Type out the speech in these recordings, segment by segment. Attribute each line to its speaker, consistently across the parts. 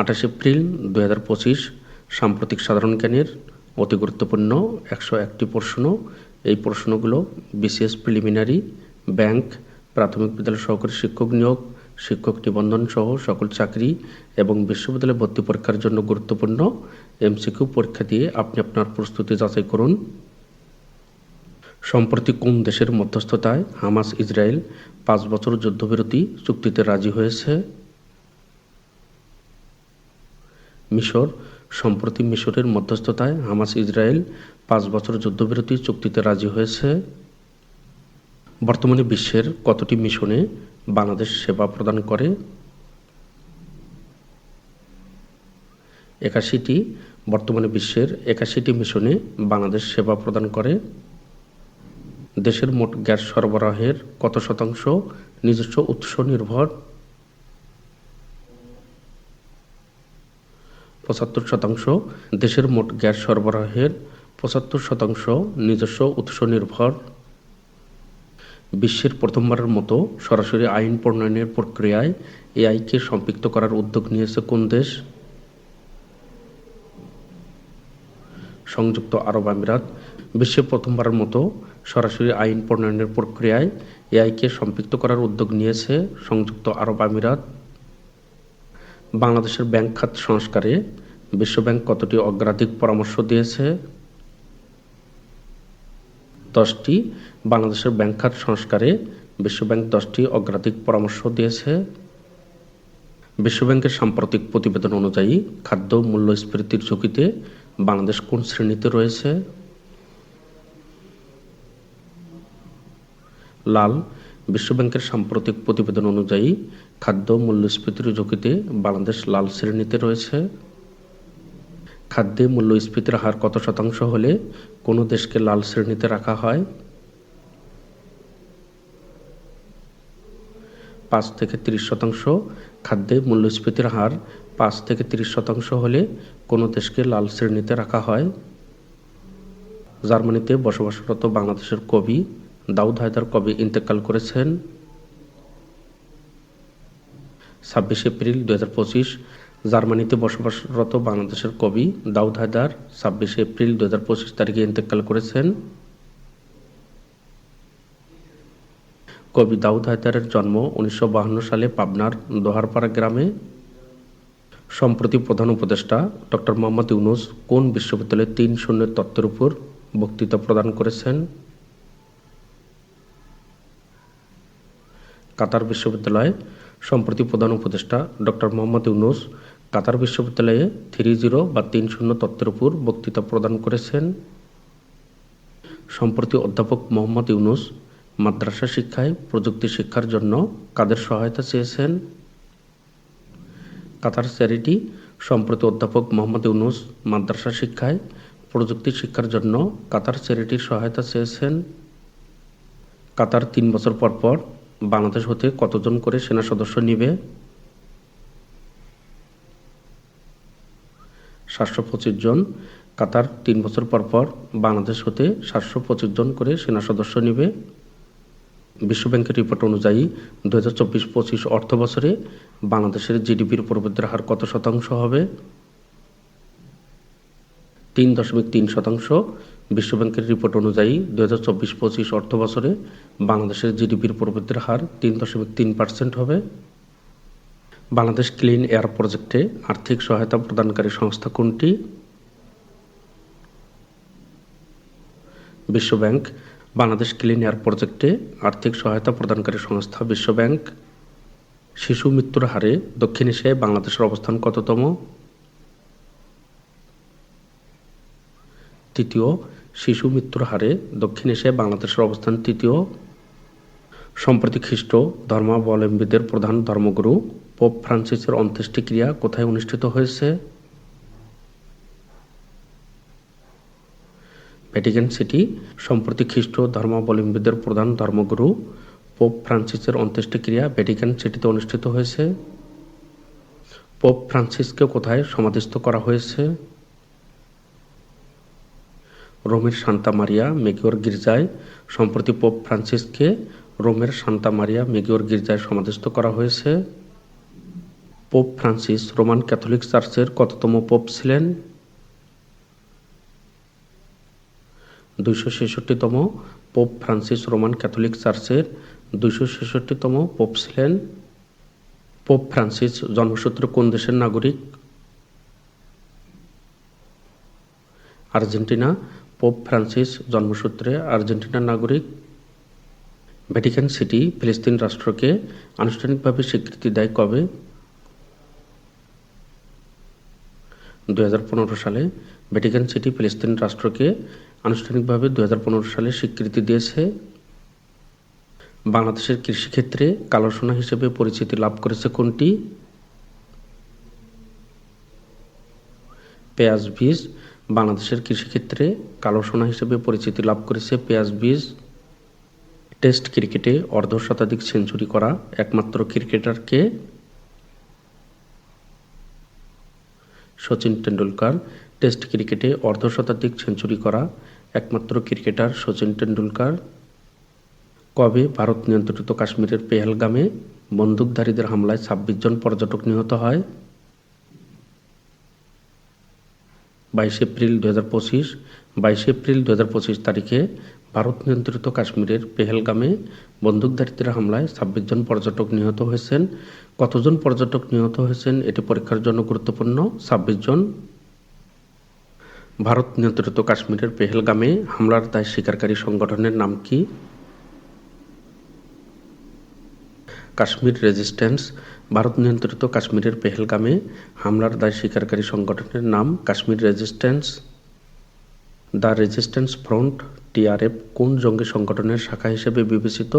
Speaker 1: আঠাশ এপ্রিল দু হাজার পঁচিশ, সাম্প্রতিক সাধারণ জ্ঞানের অতি গুরুত্বপূর্ণ একশো একটি প্রশ্ন। এই প্রশ্নগুলো বিসিএস প্রিলিমিনারি, ব্যাংক, প্রাথমিক বিদ্যালয় সহকারী শিক্ষক নিয়োগ, শিক্ষক নিবন্ধন সহ সকল চাকরি এবং বিশ্ববিদ্যালয় ভর্তি পরীক্ষার জন্য গুরুত্বপূর্ণ এমসিকিউ পরীক্ষা দিয়ে আপনি আপনার প্রস্তুতি যাচাই করুন। সম্প্রতি কোন দেশের মধ্যস্থতায় হামাস ইসরায়েল পাঁচ বছর যুদ্ধবিরতি চুক্তিতে রাজি হয়েছে? মিশর। সম্প্রতি মিশরের মধ্যস্থতায় হামাস ইসরায়েল পাঁচ বছর যুদ্ধবিরতি চুক্তিতে রাজি হয়েছে। বর্তমানে বিশ্বের কতটি মিশনে বাংলাদেশ সেবা প্রদান করে? একাশিটি। বর্তমানে বিশ্বের একাশিটি মিশনে বাংলাদেশ সেবা প্রদান করে। দেশের মোট গ্যাস সরবরাহের কত শতাংশ নিজস্ব উৎস নির্ভর? পঁচাত্তর শতাংশ, দেশের মোট গ্যাস সরবরাহের পঁচাত্তর শতাংশ নিজস্ব উৎস নির্ভর। বিশ্বের প্রথমবারের মতো সরাসরি আইন প্রণয়নের প্রক্রিয়ায় এআইকে সম্পৃক্ত করার উদ্যোগ নিয়েছে কোন দেশ? সংযুক্ত আরব আমিরাত, বিশ্বে প্রথমবারের মতো সরাসরি আইন প্রণয়নের প্রক্রিয়ায় এআইকে সম্পৃক্ত করার উদ্যোগ নিয়েছে সংযুক্ত আরব আমিরাত। বাংলাদেশের ব্যাংক খাত সংস্কারে বিশ্বব্যাংক কতটি অগ্রাধিক পরামর্শ দিয়েছে? দশটি। বাংলাদেশের ব্যাংক খাত সংস্কারে বিশ্বব্যাংক দশটি অগ্রাধিক পরামর্শ দিয়েছে। বিশ্বব্যাংকের সাম্প্রতিক প্রতিবেদন অনুযায়ী খাদ্য মূল্যস্ফীতির ঝুঁকিতে বাংলাদেশ কোন শ্রেণীতে রয়েছে? লাল। বিশ্বব্যাংকের সাম্প্রতিক প্রতিবেদন অনুযায়ী খাদ্য মূল্যস্ফীতির ঝুঁকিতে বাংলাদেশ লাল শ্রেণীতে রয়েছে। খাদ্যে মূল্যস্ফীতির হার কত শতাংশ হলে কোনো দেশকে লাল শ্রেণীতে রাখা হয়? পাঁচ থেকে তিরিশ শতাংশ। খাদ্যে মূল্যস্ফীতির হার পাঁচ থেকে তিরিশ শতাংশ হলে কোনো দেশকে লাল শ্রেণীতে রাখা হয়। জার্মানিতে বসবাসরত বাংলাদেশের কবি দাউদ হায়দার কবি ইন্তেকাল করেছেন। ছাব্বিশ এপ্রিল দু হাজার পঁচিশ জার্মানিতে বসবাসরত বাংলাদেশের কবি দাউদ হায়দার ছাব্বিশে এপ্রিল দু হাজার পঁচিশ তারিখে ইন্তেকাল করেছেন। কবি দাউদ হায়দারের জন্ম উনিশশো সালে পাবনার দোহারপাড়া গ্রামে। সম্প্রতি প্রধান উপদেষ্টা ডক্টর মোহাম্মদ ইউনুস কোন বিশ্ববিদ্যালয়ে তিন শূন্যের তত্ত্বের উপর বক্তৃতা প্রদান করেছেন? কাতার বিশ্ববিদ্যালয়ে সম্প্রতি প্রধান উপদেষ্টা ডক্টর মোহাম্মদ ইউনুস কাতার বিশ্ববিদ্যালয়ে থ্রি জিরো বা তিন শূন্য তত্ত্বের উপর বক্তৃতা প্রদান করেছেন সম্প্রতি অধ্যাপক মোহাম্মদ ইউনুস মাদ্রাসা শিক্ষায় প্রযুক্তি শিক্ষার জন্য কাদের সহায়তা চেয়েছেন? কাতার চ্যারিটি সম্প্রতি অধ্যাপক মোহাম্মদ ইউনুস মাদ্রাসা শিক্ষায় প্রযুক্তি শিক্ষার জন্য কাতার চ্যারিটির সহায়তা চেয়েছেন। কাতার তিন বছর পর পর বাংলাদেশ হতে কতজন করে সেনা সদস্য নিবে? সাতশো পঁচিশ জন। কাতার তিন বছর পর পর বাংলাদেশ হতে সাতশো পঁচিশ জন করে সেনা সদস্য নিবে। বিশ্বব্যাংকের রিপোর্ট অনুযায়ী দু হাজার চব্বিশ পঁচিশ অর্থ বছরে বাংলাদেশের জিডিপির প্রবৃদ্ধির হার কত শতাংশ হবে? তিন দশমিক তিন শতাংশ। বিশ্বব্যাংকের রিপোর্ট অনুযায়ী দু হাজার চব্বিশ পঁচিশ অর্থ বছরে বাংলাদেশের জিডিপির প্রবৃদ্ধির হার তিন দশমিক তিন পার্সেন্ট হবে। বাংলাদেশ ক্লিন এয়ার প্রজেক্টে আর্থিক সহায়তা প্রদানকারী সংস্থা কোনটি? বিশ্বব্যাংক। বাংলাদেশ ক্লিন এয়ার প্রজেক্টে আর্থিক সহায়তা প্রদানকারী সংস্থা বিশ্বব্যাংক। শিশু মৃত্যুর হারে দক্ষিণ এশিয়ায় বাংলাদেশের অবস্থান কততম? তৃতীয়, শিশু মৃত্যুর হারে দক্ষিণ এশিয়ায় বাংলাদেশের অবস্থান তৃতীয়। সম্প্রতি খ্রিস্ট ধর্মাবলম্বীদের প্রধান ধর্মগুরু। পোপ ফ্রান্সিসের অন্ত্যেষ্টিক্রিয়া কোথায় অনুষ্ঠিত হয়েছে? ভ্যাটিকান সিটি সম্প্রতি খ্রিস্ট ধর্মাবলম্বীদের প্রধান ধর্মগুরু পোপ ফ্রান্সিসের অন্ত্যেষ্টিক্রিয়া ভ্যাটিকান সিটিতে অনুষ্ঠিত হয়েছে। পোপ ফ্রান্সিসকে কোথায় সমাধিস্থ করা হয়েছে? রোমের সান্তা মারিয়া মেগিওর গির্জায়, সম্প্রতি পোপ ফ্রান্সিসকে রোমের সান্তা মারিয়া মেগিওর গির্জায় সমাধিস্থ করা হয়েছে। পোপ ফ্রান্সিস রোমান ক্যাথলিক চার্চের কততম পোপ ছিলেন? দুইশো ছেষট্টিতম পোপ ফ্রান্সিস রোমান ক্যাথলিক চার্চের দুইশো ছেষট্টিতম পোপ ছিলেন। পোপ ফ্রান্সিস জন্মসূত্রে কোন দেশের নাগরিক? আর্জেন্টিনা। পোপ ফ্রান্সিস জন্মসূত্রে আর্জেন্টিনার নাগরিক। ভ্যাটিকান সিটি ফিলিস্তিন রাষ্ট্রকে আনুষ্ঠানিকভাবে স্বীকৃতি দেয় কবে? দু হাজার পনেরো সালে ভ্যাটিকান সিটি ফিলিস্তিন রাষ্ট্রকে আনুষ্ঠানিকভাবে দু হাজার পনেরো সালে স্বীকৃতি দিয়েছে। বাংলাদেশের কৃষিক্ষেত্রে কালো সোনা হিসেবে পরিচিতি লাভ করেছে কোনটি? পেঁয়াজ বীজ। বাংলাদেশের কৃষিক্ষেত্রে কালো সোনা হিসেবে পরিচিতি লাভ করেছে পেঁয়াজ বীজ। টেস্ট ক্রিকেটে অর্ধশতাধিক সেঞ্চুরি করা একমাত্র ক্রিকেটারকে সচিন টেন্ডুলকার টেস্ট ক্রিকেটে অর্ধশতাধিক সেঞ্চুরি করা, একমাত্র ক্রিকেটার সচিন টেন্ডুলকার কবে ভারত নিয়ন্ত্রিত কাশ্মীরের পেহেলগামে বন্দুকধারীদের হামলায় ছাব্বিশ জন পর্যটক নিহত হয়? বাইশে এপ্রিল দু হাজার পঁচিশ, বাইশে এপ্রিল দু হাজার পঁচিশ তারিখে ভারত নিয়ন্ত্রিত কাশ্মীরের পেহেলগামে বন্দুকধারীদের হামলায় ছাব্বিশ জন পর্যটক নিহত হয়েছেন। কতজন পর্যটক নিহত হয়েছেন এটি পরীক্ষার জন্য গুরুত্বপূর্ণ? ছাব্বিশ জন। ভারত নিয়ন্ত্রিত কাশ্মীরের পেহেলগামে হামলার দায় স্বীকারকারী সংগঠনের নাম কি? কাশ্মীর রেজিস্ট্যান্স। ভারত নিয়ন্ত্রিত কাশ্মীরের পেহেলগামে হামলার দায় স্বীকারকারী সংগঠনের নাম Kashmir resistance. The resistance front, TRF, কোন জঙ্গি সংগঠনের শাখা হিসেবে বিবেচিত?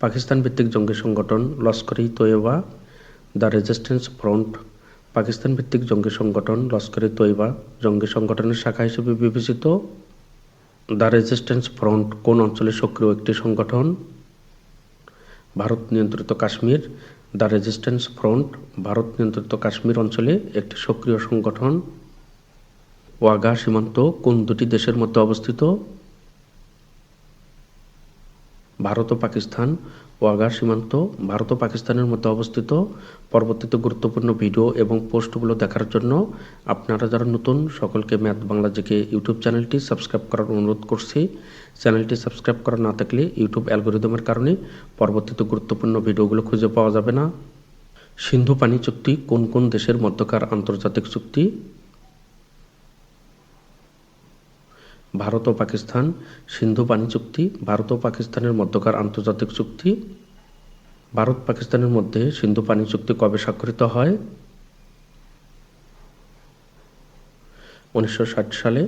Speaker 1: পাকিস্তান ভিত্তিক জঙ্গি সংগঠন Lashkar e Taiba, the resistance front, Pakistan ভিত্তিক জঙ্গি সংগঠন লস্কর ই তৈয়বা, জঙ্গি সংগঠনের শাখা হিসেবে বিবেচিত। দ্য রেজিস্ট্যান্স ফ্রন্ট কোন অঞ্চলে সক্রিয় একটি সংগঠন? ভারত নিয়ন্ত্রিত Kashmir. The resistance front Bharat নিয়ন্ত্রিত কাশ্মীর অঞ্চলে একটি সক্রিয় সংগঠন। ওয়াঘা সীমান্ত কোন দুটি দেশের মধ্যে অবস্থিত? ভারত ও পাকিস্তান ওয়াঘা সীমান্ত, ভারত ও পাকিস্তানের মধ্যে অবস্থিত পরবর্তীতে গুরুত্বপূর্ণ ভিডিও এবং পোস্টগুলো দেখার জন্য আপনারা যারা নতুন, সকলকে ম্যাথ বাংলা জেকে ইউটিউব চ্যানেলটি সাবস্ক্রাইব করার অনুরোধ করছি। চ্যানেলটি সাবস্ক্রাইব করা না থাকলে ইউটিউব অ্যালগোরিদমের কারণে পরবর্তীতে গুরুত্বপূর্ণ ভিডিওগুলো খুঁজে পাওয়া যাবে না। সিন্ধু পানি চুক্তি, কোন কোন দেশের মধ্যকার আন্তর্জাতিক চুক্তি? ভারত ও পাকিস্তান, সিন্ধু পানি চুক্তি, ভারত ও পাকিস্তানের মধ্যকার আন্তর্জাতিক চুক্তি, ভারত পাকিস্তানের মধ্যে সিন্ধু পানি চুক্তি কবে স্বাক্ষরিত হয়? উনিশশো ষাট সালে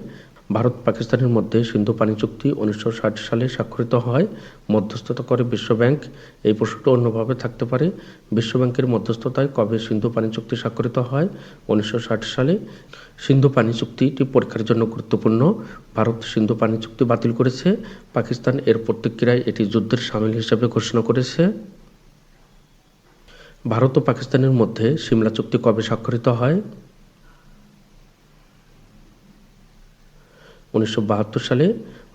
Speaker 1: ভারত পাকিস্তানের মধ্যে সিন্ধু পানি চুক্তি উনিশশো ষাট সালে স্বাক্ষরিত হয়। মধ্যস্থতা করে বিশ্বব্যাংক এই প্রশ্নটা অন্যভাবে থাকতে পারে। বিশ্বব্যাংকের মধ্যস্থতায় কবে সিন্ধু পানি চুক্তি স্বাক্ষরিত হয়? উনিশশো ষাট সালে সিন্ধু পানি চুক্তিটি পরীক্ষার জন্য গুরুত্বপূর্ণ। ভারত সিন্ধু পানি চুক্তি বাতিল করেছে। পাকিস্তান এর প্রতিক্রিয়ায় এটি যুদ্ধের সামিল হিসেবে ঘোষণা করেছে। ভারত ও পাকিস্তানের মধ্যে সিমলা চুক্তি কবে স্বাক্ষরিত হয়? উনিশশো বাহাত্তর সালে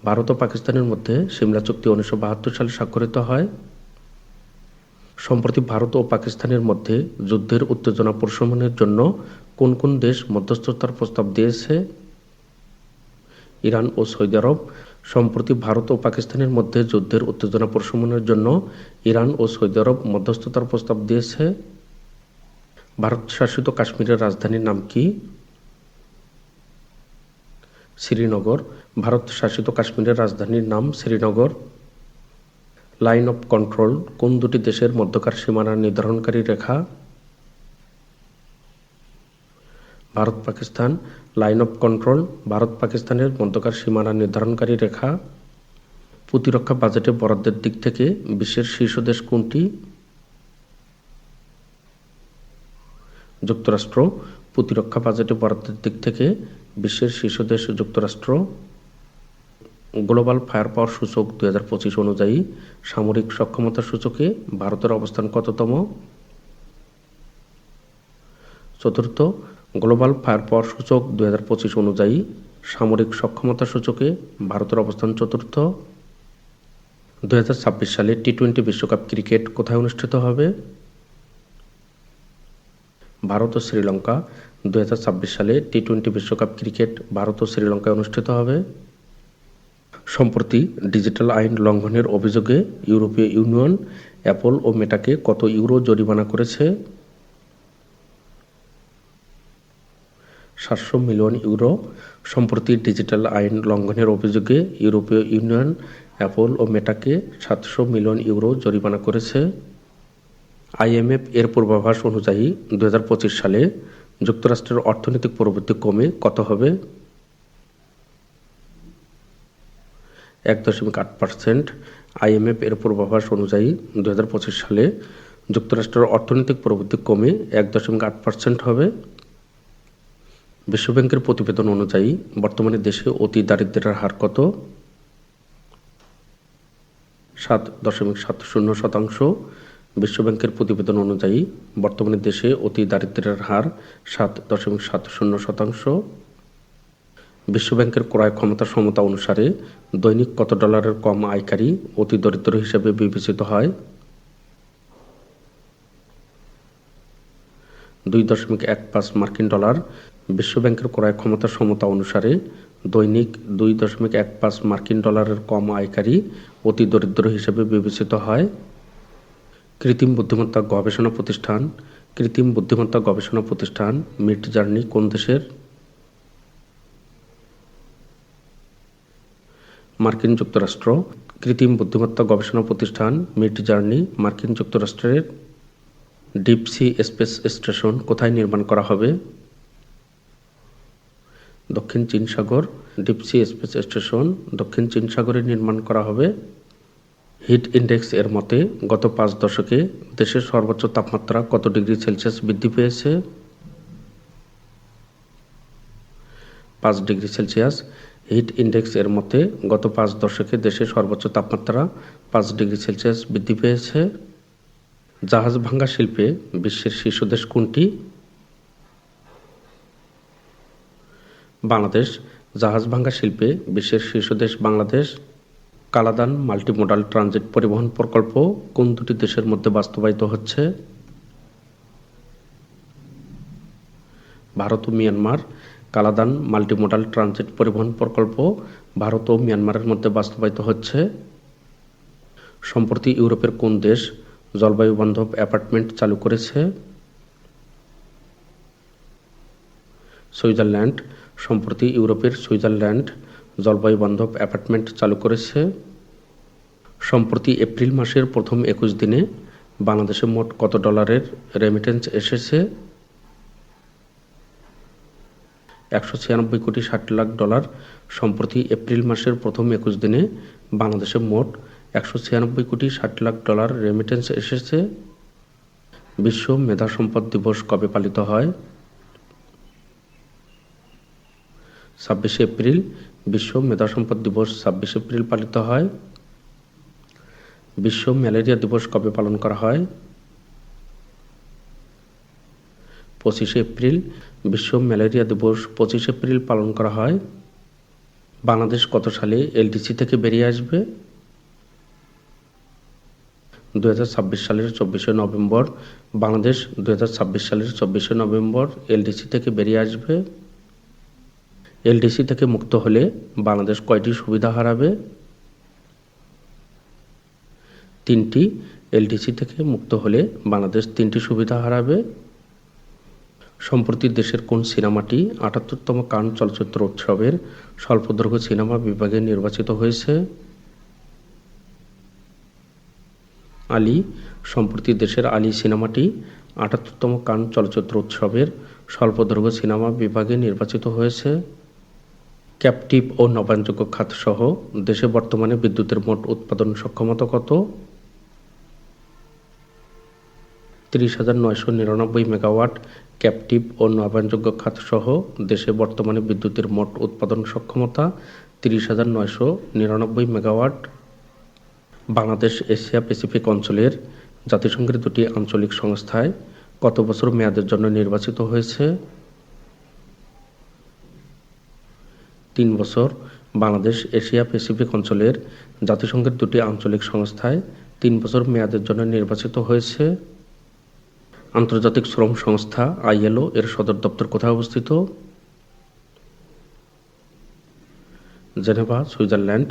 Speaker 1: ভারত ও পাকিস্তানের মধ্যে সিমলা চুক্তি উনিশশো বাহাত্তর সালে স্বাক্ষরিত হয়। সম্প্রতি ভারত ও পাকিস্তানের মধ্যে যুদ্ধের উত্তেজনা প্রশমনের জন্য কোন কোন দেশ মধ্যস্থতার প্রস্তাব দিয়েছে? ইরান ও সৌদি আরব। সম্প্রতি ভারত ও পাকিস্তানের মধ্যে যুদ্ধের উত্তেজনা প্রশমনের জন্য ইরান ও সৌদি আরব মধ্যস্থতার প্রস্তাব দিয়েছে। ভারত শাসিত কাশ্মীরের রাজধানীর নাম কি? শ্রীনগর, ভারত শাসিত কাশ্মীরের রাজধানীর নাম শ্রীনগর। লাইন অফ কন্ট্রোল, কোন দুটি দেশের মধ্যকার সীমানা নির্ধারণকারী রেখা? Bharat Pakistan, line of control, Bharat পাকিস্তানের মধ্যকার সীমানা নির্ধারণকারী রেখা। প্রতিরক্ষা বাজেটে বরাদ্দের দিক থেকে বিশ্বের শীর্ষ দেশ কোনটি? যুক্তরাষ্ট্র, প্রতিরক্ষা বাজেটে বরাদ্দের দিক থেকে বিশ্বের শীর্ষ দেশ যুক্তরাষ্ট্র, গ্লোবাল ফায়ার পাওয়ার সূচক দু পঁচিশ অনুযায়ী সামরিক সক্ষমতার সূচকে ভারতের অবস্থান কততম? চতুর্থ, গ্লোবাল ফায়ার পাওয়ার সূচক দু পঁচিশ অনুযায়ী সামরিক সক্ষমতা সূচকে ভারতের অবস্থান চতুর্থ। দু হাজার ছাব্বিশ সালে টি টোয়েন্টি বিশ্বকাপ ক্রিকেট কোথায় অনুষ্ঠিত হবে? ভারত ও শ্রীলঙ্কা দু হাজার ছাব্বিশ সালে টি টোয়েন্টি বিশ্বকাপ ক্রিকেট ভারত ও শ্রীলঙ্কায় অনুষ্ঠিত হবে। সম্প্রতি ডিজিটাল আইন লঙ্ঘনের অভিযোগে ইউরোপীয় ইউনিয়ন, অ্যাপল ও মেটাকে কত ইউরো জরিমানা করেছে? সাতশো মিলিয়ন ইউরো। সম্প্রতি ডিজিটাল আইন লঙ্ঘনের অভিযোগে ইউরোপীয় ইউনিয়ন, অ্যাপল ও মেটাকে সাতশো মিলিয়ন ইউরো জরিমানা করেছে। আইএমএফ এর পূর্বাভাস অনুযায়ী দু হাজার পঁচিশ সালে যুক্তরাষ্ট্রের অর্থনৈতিক প্রবৃদ্ধি কমে কত হবে? এক দশমিক আট পার্সেন্ট। আইএমএফ এর পূর্বাভাস অনুযায়ী দুই হাজার পঁচিশ সালে যুক্তরাষ্ট্রের অর্থনৈতিক প্রবৃদ্ধি কমে এক দশমিক আট পার্সেন্ট হবে। বিশ্বব্যাংকের প্রতিবেদন অনুযায়ী বর্তমানে দেশে অতি দারিদ্র্যের হার কত? সাত দশমিক সাত শূন্য শতাংশ। বিশ্বব্যাংকের প্রতিবেদন অনুযায়ী, বর্তমানে দেশে অতি দারিদ্র্যের হার সাত দশমিক সাত শূন্য শতাংশ। বিশ্বব্যাংকের ক্রয় ক্ষমতা সমতা অনুসারে দৈনিক কত ডলারের কম আয়কারী অতি দরিদ্র হিসেবে বিবেচিত হয়? দুই দশমিক এক পাঁচ মার্কিন ডলার বিশ্বব্যাংকের ক্রয় ক্ষমতা সমতা অনুসারে দৈনিক দুই দশমিক এক পাঁচ মার্কিন ডলারের কম আয়কারী অতি দরিদ্র হিসেবে বিবেচিত হয়। কৃত্রিম বুদ্ধিমত্তা গবেষণা প্রতিষ্ঠান, কৃত্রিম বুদ্ধিমত্তা গবেষণা প্রতিষ্ঠান, মিড জার্নি কোন দেশের? মার্কিন যুক্তরাষ্ট্র, কৃত্রিম বুদ্ধিমত্তা গবেষণা প্রতিষ্ঠান, মিড জার্নি মার্কিন যুক্তরাষ্ট্রের ডিপসি স্পেস স্টেশন কোথায় নির্মাণ করা হবে? দক্ষিণ চীন সাগর ডিপসি স্পেস স্টেশন দক্ষিণ চীন সাগরে নির্মাণ করা হবে। হিট ইন্ডেক্স এর মতে, গত পাঁচ দশকে দেশের সর্বোচ্চ তাপমাত্রা কত ডিগ্রি সেলসিয়াস বৃদ্ধি পেয়েছে? পাঁচ ডিগ্রি সেলসিয়াস। হিট ইন্ডেক্স এর মতে, গত পাঁচ দশকে দেশের সর্বোচ্চ তাপমাত্রা পাঁচ ডিগ্রি সেলসিয়াস বৃদ্ধি পেয়েছে। জাহাজ ভাঙ্গা শিল্পে বিশ্বের শীর্ষ দেশ কোনটি? বাংলাদেশ। জাহাজ ভাঙ্গা শিল্পে বিশ্বের শীর্ষ দেশ বাংলাদেশ। কালাদান মাল্টিমোডাল ট্রানজিট পরিবহন প্রকল্প কোন দুটি দেশের মধ্যে বাস্তবায়িত হচ্ছে? ভারত ও মিয়ানমার, কালাদান মাল্টিমোডাল ট্রানজিট পরিবহন প্রকল্প ভারত ও মিয়ানমারের মধ্যে বাস্তবায়িত হচ্ছে। সম্প্রতি ইউরোপের কোন দেশ জলবায়ু বান্ধব অ্যাপার্টমেন্ট চালু করেছে? সুইজারল্যান্ড, সম্প্রতি ইউরোপের সুইজারল্যান্ড জলবায়ু বান্ধব অ্যাপার্টমেন্ট চালু করেছে। সম্প্রতি এপ্রিল মাসের প্রথম একুশ দিনে বাংলাদেশে মোট কত ডলারের রেমিটেন্স এসেছে? একশো ছিয়ানব্বই কোটি ষাট লাখ ডলার। সম্প্রতি এপ্রিল মাসের প্রথম একুশ দিনে বাংলাদেশে মোট একশো ছিয়ানব্বই কোটি ষাট লাখ ডলার রেমিটেন্স এসেছে। বিশ্ব মেধা সম্পদ দিবস কবে পালিত হয়? ছাব্বিশে এপ্রিল বিশ্ব মেধা সম্পদ দিবস ছাব্বিশে এপ্রিল পালিত হয়। বিশ্ব ম্যালেরিয়া দিবস কবে পালন করা হয়? পঁচিশে এপ্রিল বিশ্ব ম্যালেরিয়া দিবস পঁচিশ এপ্রিল পালন করা হয়। বাংলাদেশ কত সালে এলডিসি থেকে বেরিয়ে আসবে? দু ছাব্বিশ সালের চব্বিশে নভেম্বর, বাংলাদেশ দু ছাব্বিশ সালের চব্বিশে নভেম্বর এলডিসি থেকে বেরিয়ে আসবে। এলডিসি থেকে মুক্ত হলে বাংলাদেশ কয়টি সুবিধা হারাবে? তিনটি এলডিসি থেকে মুক্ত হলে বাংলাদেশ তিনটি সুবিধা হারাবে। সম্প্রতি দেশের কোন সিনেমাটি আটাত্তরতম কান চলচ্চিত্র উৎসবের স্বল্পদৈর্ঘ্য সিনেমা বিভাগে নির্বাচিত হয়েছে? আলী, সম্প্রতি দেশের আলী সিনেমাটি আটাত্তরতম কান চলচ্চিত্র উৎসবের স্বল্পদৈর্ঘ্য সিনেমা বিভাগে নির্বাচিত হয়েছে। ক্যাপটিভ ও নবায়নযোগ্য খাতসহ দেশে বর্তমানে বিদ্যুতের মোট উৎপাদন সক্ষমতা কত? তিরিশ হাজার নয়শো নিরানব্বই মেগাওয়াট ক্যাপটিভ ও নবায়নযোগ্য খাতসহ দেশে বর্তমানে বিদ্যুতের মোট উৎপাদন সক্ষমতা তিরিশ হাজার নয়শো নিরানব্বই মেগাওয়াট। বাংলাদেশ এশিয়া প্যাসিফিক অঞ্চলের জাতিসংঘের দুটি আঞ্চলিক সংস্থায় কত বছর মেয়াদের জন্য নির্বাচিত হয়েছে। তিন বছর বাংলাদেশ এশিয়া প্যাসিফিক অঞ্চলের জাতিসংঘের দুটি আঞ্চলিক সংস্থায় তিন বছর মেয়াদের জন্য নির্বাচিত হয়েছে। আন্তর্জাতিক শ্রম সংস্থা আইএলও এর সদর দপ্তর কোথায় অবস্থিত? Geneva, Switzerland.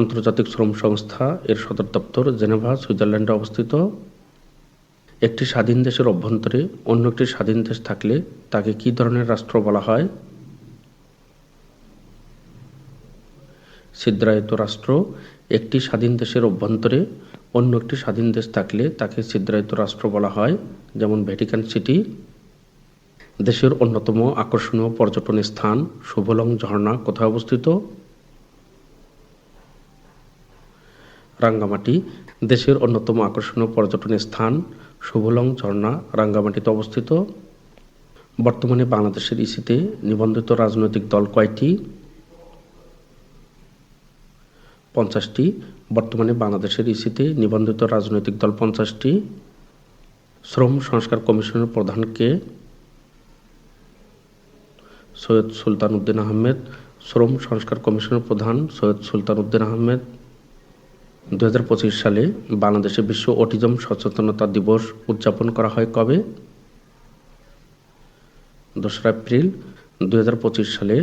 Speaker 1: আন্তর্জাতিক শ্রম সংস্থা এর সদর দপ্তর জেনেভা, সুইজারল্যান্ডে অবস্থিত। একটি স্বাধীন দেশের অভ্যন্তরে অন্য একটি স্বাধীন দেশ থাকলে তাকে কী ধরনের রাষ্ট্র বলা হয়? ছিদ্রায়িত রাষ্ট্র, একটি স্বাধীন দেশের অভ্যন্তরে অন্য একটি স্বাধীন দেশ থাকলে তাকে ছিদ্রায়িত রাষ্ট্র বলা হয়, যেমন ভ্যাটিকান সিটি। দেশের অন্যতম আকর্ষণীয় পর্যটন স্থান শুভলং ঝর্ণা কোথায় অবস্থিত? রাঙ্গামাটি, দেশের অন্যতম আকর্ষণীয় পর্যটন স্থান শুভলং ঝর্ণা রাঙ্গামাটিতে অবস্থিত। বর্তমানে বাংলাদেশের ইসিতে নিবন্ধিত রাজনৈতিক দল কয়টি? পঞ্চাশটি, বর্তমানে বাংলাদেশের ইসিতে নিবন্ধিত রাজনৈতিক দল পঞ্চাশটি। শ্রম সংস্কার কমিশনের প্রধানকে সৈয়দ সুলতান উদ্দিন আহমেদ। শ্রম সংস্কার কমিশনের প্রধান সৈয়দ সুলতান উদ্দিন আহমেদ। দু হাজার পঁচিশ সালে বাংলাদেশে বিশ্ব অটিজম সচেতনতা দিবস উদযাপন করা হয় কবে? দোসরা এপ্রিল। দুই হাজার পঁচিশ সালে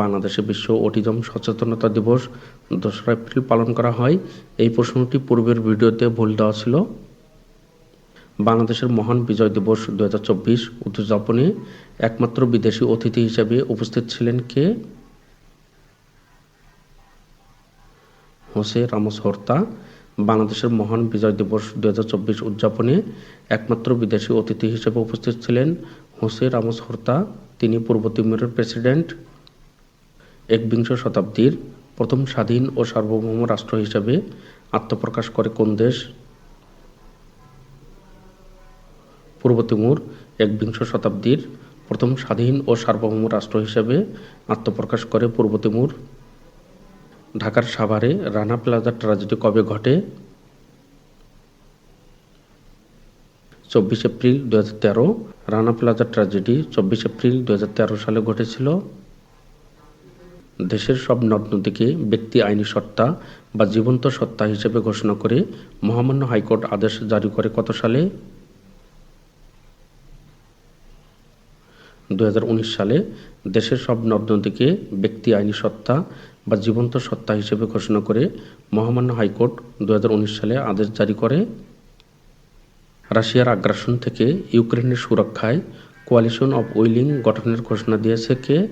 Speaker 1: বাংলাদেশে বিশ্ব অটিজম সচেতনতা দিবস দোসরা এপ্রিল পালন করা হয়। এই প্রশ্নটি পূর্বের ভিডিওতে ভুল দেওয়া ছিল। বাংলাদেশের মহান বিজয় দিবস দু হাজার চব্বিশ উদযাপনে একমাত্র বিদেশি অতিথি হিসেবে উপস্থিত ছিলেন কে? Jose Ramos হর্তা। বাংলাদেশের মহান বিজয় দিবস দু হাজার চব্বিশ উদযাপনে একমাত্র বিদেশি অতিথি হিসেবে উপস্থিত ছিলেন হোসে রামোস হর্তা। তিনি পূর্ব তিমুরের প্রেসিডেন্ট। একবিংশ শতাব্দীর প্রথম স্বাধীন ও সার্বভৌম রাষ্ট্র হিসাবে আত্মপ্রকাশ করে কোন দেশ? পূর্ব তিমুর একবিংশ শতাব্দীর প্রথম স্বাধীন ও সার্বভৌম রাষ্ট্র হিসেবে আত্মপ্রকাশ করে পূর্ব তিমুর। ঢাকার সাভারে রানা প্লাজা ট্র্যাজেডি কবে ঘটে? চব্বিশ এপ্রিল দু রানা প্লাজা ট্র্যাজেডি চব্বিশ এপ্রিল দু হাজার তেরো সালে ঘটেছিল। দেশের সব নদ নদীকে ব্যক্তি আইনি সত্তা বা জীবন্ত সত্তা হিসেবে ঘোষণা করে মহামান্য হাইকোর্ট আদেশ জারি করে কত সালে? দুহাজার উনিশ সালে দেশের সব নদ নদীকে ব্যক্তি আইনি সত্তা বা জীবন্ত সত্তা হিসেবে ঘোষণা করে মহামান্য হাইকোর্ট দু হাজার উনিশ সালে আদেশ জারি করে। রাশিয়ার আগ্রাসন থেকে ইউক্রেনের সুরক্ষায় কোয়ালিশন অব উইলিং গঠনের ঘোষণা দিয়েছে কে?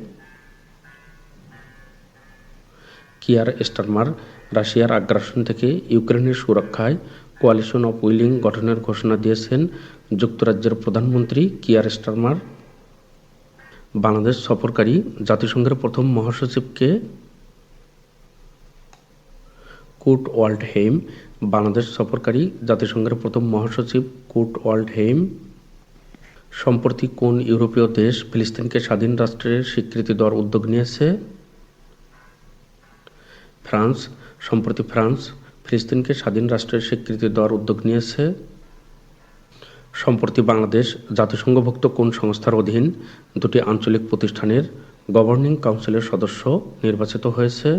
Speaker 1: কিয়ার স্টারমার রাশিয়ার আগ্রাসন থেকে ইউক্রেনের সুরক্ষায় কোয়ালিশন অফ উইলিং গঠনের ঘোষণা দিয়েছেন যুক্তরাজ্যের প্রধানমন্ত্রী কিয়ার স্টারমার। বাংলাদেশ সফরকারী জাতিসংঘের প্রথম মহাসচিবকে কুট ওয়ার্ল্ড হেইম বাংলাদেশ সফরকারী জাতিসংঘের প্রথম মহাসচিব কুট ওয়ার্ল্ড হেইম সম্প্রতি কোন ইউরোপীয় দেশ ফিলিস্তিনকে স্বাধীন রাষ্ট্রের স্বীকৃতি দেওয়ার উদ্যোগ নিয়েছে? ফ্রান্স, সম্প্রতি ফ্রান্স, ফিলিস্তিনকে স্বাধীন রাষ্ট্রের স্বীকৃতি দেওয়ার উদ্যোগ নিয়েছে। সম্প্রতি বাংলাদেশ জাতিসংঘভুক্ত কোন সংস্থার অধীন দুটি আঞ্চলিক প্রতিষ্ঠানের গভর্নিং কাউন্সিলের সদস্য নির্বাচিত হয়েছে?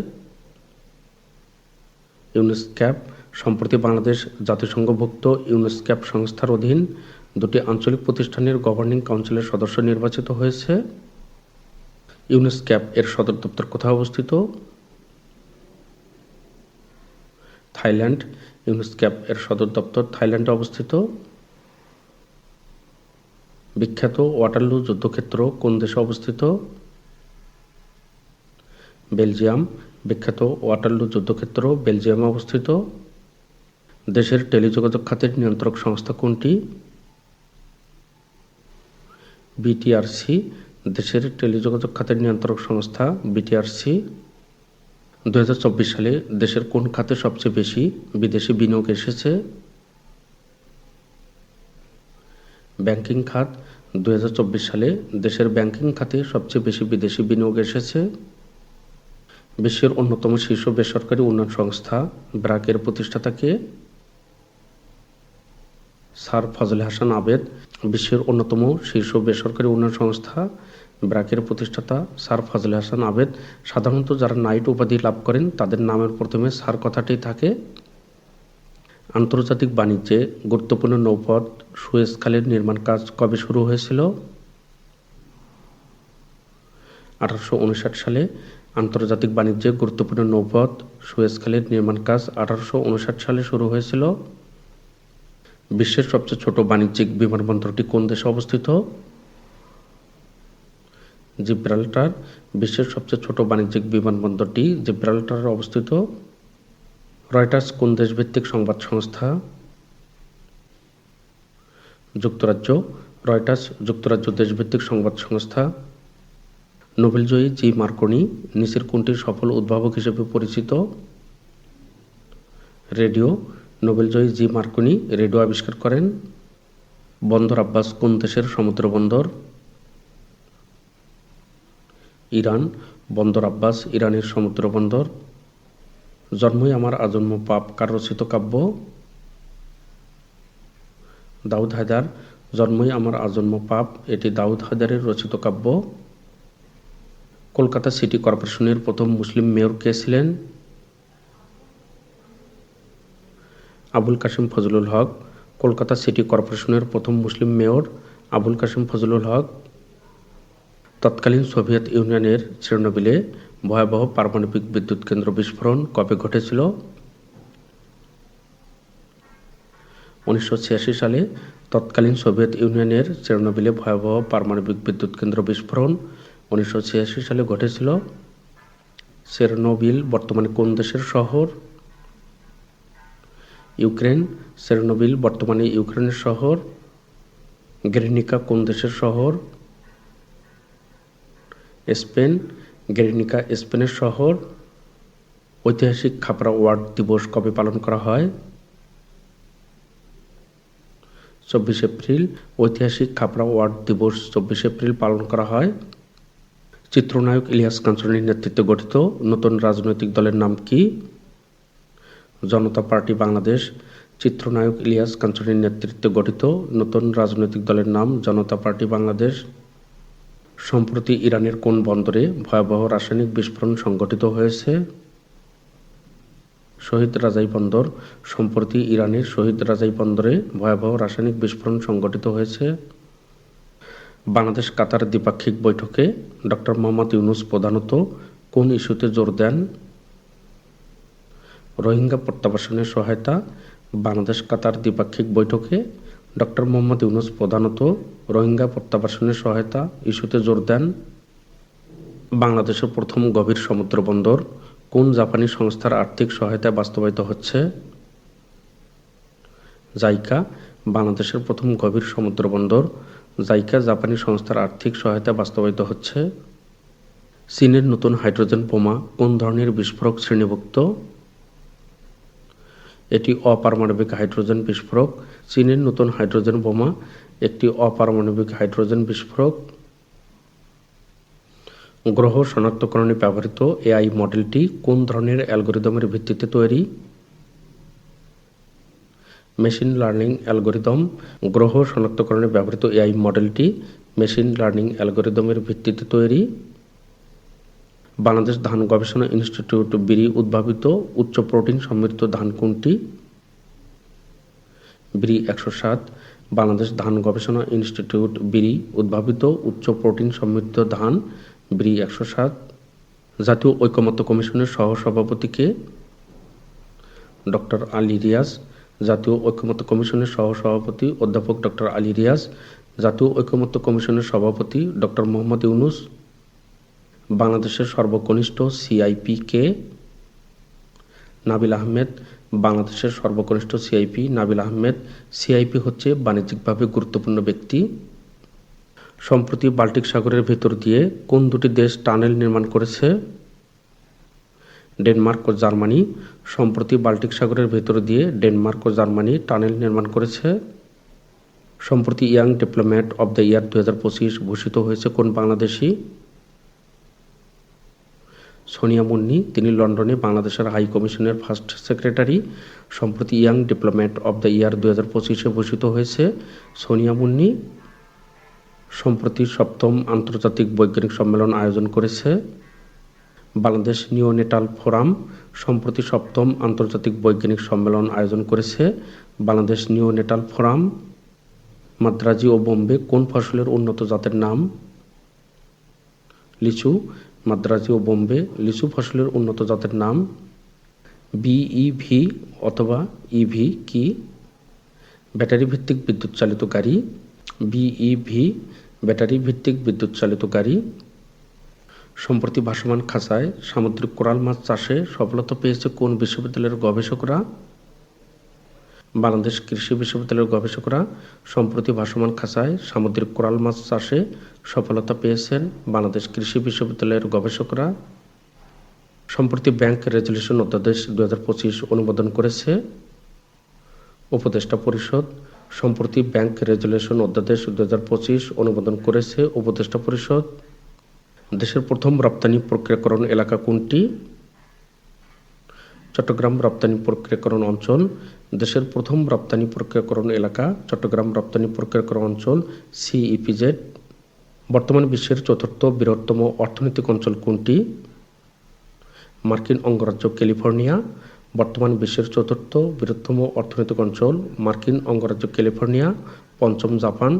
Speaker 1: ইউনেস্ক্যাপ সম্প্রতি বাংলাদেশ জাতিসংঘভুক্ত ইউনেস্ক্যাপ সংস্থার অধীন দুটি আঞ্চলিক প্রতিষ্ঠানের গভর্নিং কাউন্সিলের সদস্য নির্বাচিত হয়েছে। ইউনেস্ক্যাপ এর সদর দপ্তর কোথায় অবস্থিত? থাইল্যান্ড ইউনেস্ক্যাপ এর সদর দপ্তর থাইল্যান্ডে অবস্থিত। বিখ্যাত ওয়াটারলু যুদ্ধক্ষেত্র কোন দেশে অবস্থিত? বেলজিয়াম, বিখ্যাত ওয়াটারলু যুদ্ধক্ষেত্র বেলজিয়ামে অবস্থিত। দেশের টেলিযোগাযোগ খাতের নিয়ন্ত্রক সংস্থা কোনটি? বিটিআরসি, দেশের টেলিযোগাযোগ খাতের নিয়ন্ত্রক সংস্থা বিটিআরসি। দুহাজার চব্বিশ সালে দেশের কোন খাতে সবচেয়ে বেশি বিদেশি বিনিয়োগ এসেছে? ব্যাংকিং খাত দু হাজার চব্বিশ সালে দেশের ব্যাংকিং খাতে সবচেয়ে বেশি বিদেশি বিনিয়োগ এসেছে। বিশ্বের অন্যতম শীর্ষ বেসরকারি উন্নয়ন সংস্থা ব্রাকের প্রতিষ্ঠাতাকে স্যার ফজলে হাসান আবেদ, বিশ্বের অন্যতম শীর্ষ বেসরকারি উন্নয়ন সংস্থা ব্রাকের প্রতিষ্ঠাতা স্যার ফজলে হাসান আবেদ। সাধারণত যারা নাইট উপাধি লাভ করেন, তাদের নামের প্রথমে স্যার কথাটি থাকে, আন্তর্জাতিক বাণিজ্যে গুরুত্বপূর্ণ নৌপথ সুয়েজ খালের নির্মাণ কাজ কবে শুরু হয়েছিল? আঠারোশো উনষাট সালে আন্তর্জাতিক বাণিজ্যে গুরুত্বপূর্ণ নৌপথ সুয়েজ খালের নির্মাণ কাজ আঠারোশো উনষাট সালে শুরু হয়েছিল। বিশ্বের সবচেয়ে ছোট বাণিজ্যিক বিমানবন্দরটি কোন দেশে অবস্থিত? জিব্রাল্টার, বিশ্বের সবচেয়ে ছোট বাণিজ্যিক বিমানবন্দরটি জিব্রাল্টারে অবস্থিত। রয়টার্স কোন দেশভিত্তিক সংবাদ সংস্থা? যুক্তরাজ্য। রয়টার্স যুক্তরাজ্য দেশভিত্তিক সংবাদ সংস্থা। নোবেলজয়ী জি. মার্কনি, নিচের কোনটির সফল উদ্ভাবক হিসেবে পরিচিত? রেডিও। নোবেলজয়ী জি. মার্কনি রেডিও আবিষ্কার করেন। বন্দর আব্বাস কোন দেশের সমুদ্র বন্দর? ইরান, বন্দর আব্বাস, ইরানের সমুদ্র বন্দর। জন্মই আমার আজন্ম পাপ কার রচিত কাব্য। দাউদ হায়দার, জন্মই আমার আজন্ম পাপ, এটি দাউদ হায়দারের রচিত কাব্য। কলকাতা সিটি কর্পোরেশনের প্রথম মুসলিম মেয়র কে ছিলেন? আবুল কাশিম ফজলুল হক। কলকাতা সিটি কর্পোরেশনের প্রথম মুসলিম মেয়র আবুল কাশিম ফজলুল হক। তৎকালীন সোভিয়েত ইউনিয়নের চেরনোবিলে ভয়াবহ পারমাণবিক বিদ্যুৎ কেন্দ্র বিস্ফোরণ কবে ঘটেছিল? উনিশশো ছিয়াশি সালে তৎকালীন সোভিয়েত ইউনিয়নের চেরনোবিলে ভয়াবহ পারমাণবিক বিদ্যুৎ কেন্দ্র বিস্ফোরণ উনিশশো ছিয়াশি সালে ঘটেছিল। চেরনোবিল বর্তমানে কোন দেশের শহর? ইউক্রেন। চেরনোবিল বর্তমানে ইউক্রেনের শহর। গ্রেনিকা কোন দেশের শহর? স্পেন, গেরিনিকা, স্পেনের শহর। ঐতিহাসিক খাপড়া ওয়ার্ড দিবস কবে পালন করা হয়? চব্বিশ এপ্রিল, ঐতিহাসিক খাপড়া ওয়ার্ড দিবস চব্বিশ এপ্রিল পালন করা হয়। চিত্রনায়ক ইলিয়াস কাঞ্চনের নেতৃত্বে গঠিত নতুন রাজনৈতিক দলের নাম কি? জনতা পার্টি বাংলাদেশ। চিত্রনায়ক ইলিয়াস কাঞ্চনের নেতৃত্বে গঠিত নতুন রাজনৈতিক দলের নাম জনতা পার্টি বাংলাদেশ। সম্প্রতি ইরানের কোন বন্দরে ভয়াবহ রাসায়নিক বিস্ফোরণ সংঘটিত হয়েছে? শহীদ রাজাই বন্দর। সম্প্রতি ইরানের শহীদ রাজাই বন্দরে ভয়াবহ রাসায়নিক বিস্ফোরণ সংঘটিত হয়েছে। বাংলাদেশ কাতার দ্বিপাক্ষিক বৈঠকে ডক্টর মোহাম্মদ ইউনুস প্রধানত কোন ইস্যুতে জোর দেন? রোহিঙ্গা প্রত্যাবাসনের সহায়তা। বাংলাদেশ কাতার দ্বিপাক্ষিক বৈঠকে ডক্টর মোহাম্মদ ইউনুস প্রধানত রোহিঙ্গা প্রত্যাবাসনের সহায়তা, ইস্যুতে জোর দেন বাংলাদেশের প্রথম গভীর সমুদ্র বন্দর, কোন জাপানি সংস্থার আর্থিক সহায়তায় বাস্তবায়িত হচ্ছে? জাইকা, বাংলাদেশের প্রথম গভীর সমুদ্র বন্দর, জাইকা জাপানি সংস্থার আর্থিক সহায়তায় বাস্তবায়িত হচ্ছে। চীনের নতুন হাইড্রোজেন বোমা, কোন ধরনের বিস্ফোরক শ্রেণীভুক্ত? এটি অপারমাণবিক হাইড্রোজেন বিস্ফোরক। চীনের নতুন হাইড্রোজেন বোমা, একটি অপারমাণবিক হাইড্রোজেন বিস্ফোরক। গ্রহ শনাক্তকরণে ব্যবহৃত এআই মডেলটি কোন ধরনের অ্যালগোরিদমের ভিত্তিতে তৈরি? Machine learning algorithm. গ্রহ শনাক্তকরণে ব্যবহৃত এআই মডেলটি মেশিন লার্নিং অ্যালগোরিদমের ভিত্তিতে তৈরি। বাংলাদেশ ধান গবেষণা ইনস্টিটিউট বিড়ি উদ্ভাবিত উচ্চ প্রোটিন সমৃদ্ধ ধান কোনটি? বিড়ি একশো সাত, বাংলাদেশ ধান গবেষণা ইনস্টিটিউট বিড়ি উদ্ভাবিত উচ্চ প্রোটিন সমৃদ্ধ ধান, বিড়ি একশো সাত, জাতীয় ঐকমত্য কমিশনের সহসভাপতিকে ডক্টর আলী রিয়াজ, জাতীয় ঐকমত্য কমিশনের সহসভাপতি অধ্যাপক ডক্টর আলী রিয়াজ, জাতীয় ঐকমত্য কমিশনের সভাপতি ডক্টর মোহাম্মদ ইউনুস বাংলাদেশের সর্বকনিষ্ঠ সিআইপি কে নাবিল আহমেদ, বাংলাদেশের সর্বকনিষ্ঠ সিআইপি নাবিল আহমেদ। সিআইপি হচ্ছে বাণিজ্যিকভাবে গুরুত্বপূর্ণ ব্যক্তি। সম্প্রতি বাল্টিক সাগরের ভেতর দিয়ে কোন দুটি দেশ টানেল নির্মাণ করেছে? ডেনমার্ক ও জার্মানি। সম্প্রতি বাল্টিক সাগরের ভেতর দিয়ে ডেনমার্ক ও জার্মানি টানেল নির্মাণ করেছে। সম্প্রতি young diplomat of the year দু ঘোষিত হয়েছে কোন বাংলাদেশি? সোনিয়া মুন্নি, তিনি লন্ডনে বাংলাদেশের হাই কমিশনের ফার্স্ট সেক্রেটারি, সম্প্রতি young diplomat of the year দু হাজার পঁচিশে ভূষিত হয়েছে। সোনিয়া মুন্নি সম্প্রতি সপ্তম আন্তর্জাতিক বৈজ্ঞানিক সম্মেলন আয়োজন করেছে। বাংলাদেশ নিওনেটাল ফোরাম সম্প্রতি সপ্তম আন্তর্জাতিক বৈজ্ঞানিক সম্মেলন আয়োজন করেছে। বাংলাদেশ নিওনেটাল ফোরাম, মাদ্রাজি ও বোম্বে কোন ফসলের উন্নত জাতের নাম? লিচু মাদ্রাজি ও বোম্বে লিচু ফসলের উন্নত জাতের নাম বিইভি অথবা ইভি কি? ব্যাটারি ভিত্তিক বিদ্যুৎ চালিত গাড়ি বিইভি ব্যাটারি ভিত্তিক বিদ্যুৎ চালিত গাড়ি। সম্প্রতি ভাসমান খাঁচায় সামুদ্রিক কোরাল মাছ চাষে সফলতা পেয়েছে কোন বিশ্ববিদ্যালয়ের গবেষকরা? বাংলাদেশ কৃষি বিশ্ববিদ্যালয়ের গবেষকরা সম্প্রতি ভাসমান খাঁচায় সামুদ্রিক কোরাল মাছ চাষে সফলতা পেয়েছেন বাংলাদেশ কৃষি বিশ্ববিদ্যালয়ের গবেষকরা। সম্প্রতি ব্যাংক রেজলিউশন অধ্যাদেশ দু হাজার পঁচিশ অনুমোদন করেছে। উপদেষ্টা পরিষদ সম্প্রতি ব্যাংক রেজলিউশন অধ্যাদেশ দুহাজার পঁচিশ অনুমোদন করেছে। উপদেষ্টা পরিষদ, দেশের প্রথম রপ্তানি প্রক্রিয়াকরণ এলাকা কোনটি? চট্টগ্রাম রপ্তানি প্রক্রিয়াকরণ অঞ্চল, দেশের প্রথম রপ্তানি প্রক্রিয়াকরণ এলাকা, চট্টগ্রাম রপ্তানি প্রক্রিয়াকরণ অঞ্চল সিইপিজেড বর্তমান বিশ্বের চতুর্থ বৃহত্তম অর্থনৈতিক অঞ্চল কোনটি? মার্কিন অঙ্গরাজ্য ক্যালিফোর্নিয়া। বর্তমান বিশ্বের চতুর্থ বৃহত্তম অর্থনৈতিক অঞ্চল, মার্কিন অঙ্গরাজ্য ক্যালিফোর্নিয়া। পঞ্চম জাপান।